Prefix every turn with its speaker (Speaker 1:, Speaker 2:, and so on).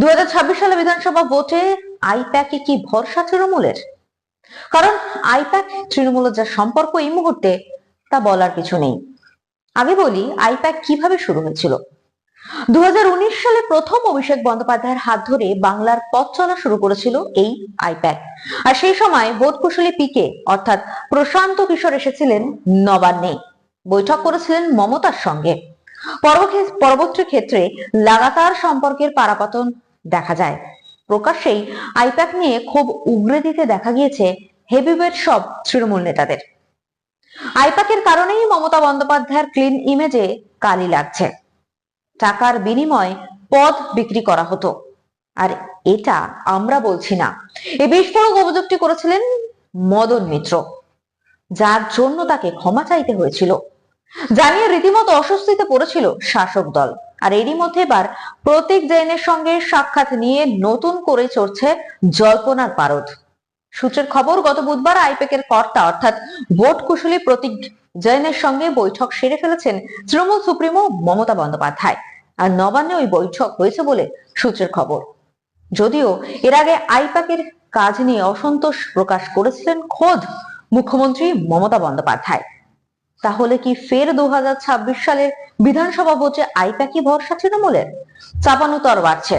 Speaker 1: দু সালে বিধানসভা ভোটে আইপ্যাকে কি ভরসা তৃণমূলের? কারণ আইপ্যাক তৃণমূলের যা সম্পর্ক এই মুহূর্তে, তা বলার কিছু নেই। আগে বলি, আইপ্যাক কীভাবে শুরু হয়েছিল? দুহাজার উনিশ সালে প্রথম অভিষেক বন্দ্যোপাধ্যায়ের হাত ধরে বাংলার পথ চলা শুরু করেছিল এই আইপ্যাক। আর সেই সময় বোধ কুশলী পিকে, অর্থাৎ প্রশান্ত কিশোর এসেছিলেন নবান্নে। বৈঠক করেছিলেন মমতার সঙ্গে। পরবর্তী- ক্ষেত্রে লাগাতার সম্পর্কের পারাপতন দেখা যায়। প্রকাশ্যেই আইপ্যাক নিয়ে খুব উগরে দিতে দেখা গিয়েছে হেভিওয়েট সব তৃণমূল নেতাদের। আইপ্যাকের কারণেই মমতা বন্দ্যোপাধ্যায়ের ক্লিন ইমেজে কালি লাগছে। টাকার বিনিময়ে পদ বিক্রি করা হতো। আর এটা আমরা বলছি না। এই বিস্ফোরক অভিযোগটি করেছিলেন মদন মিত্র। যার জন্য তাকে ক্ষমা চাইতে হয়েছিল। জানিয়ে রীতিমতো অস্বস্তিতে পড়েছিল শাসক দল। আর এরই মধ্যে এবার প্রতীক জৈনের সঙ্গে সাক্ষাৎ নিয়ে নতুন করে চড়ছে জল্পনার পারদ। সূত্রের খবর, গত বুধবার আইপেকের কর্তা অর্থাৎ ভোট কুশলী প্রতীক জৈনের সঙ্গে বৈঠক সেরে ফেলেছেন তৃণমূল সুপ্রিমো মমতা বন্দ্যোপাধ্যায়। আর নবান্নে ওই বৈঠক হয়েছে বলে সূত্রের খবর। যদিও এর আগে আইপাকের কাজ নিয়ে অসন্তোষ প্রকাশ করেছিলেন খোদ মুখ্যমন্ত্রী মমতা বন্দ্যোপাধ্যায়। তাহলে কি ফের দু সালের বিধানসভা ভোটে আইপ্যাকই ভরসা তৃণমূলের? চাপানো তর বাড়ছে।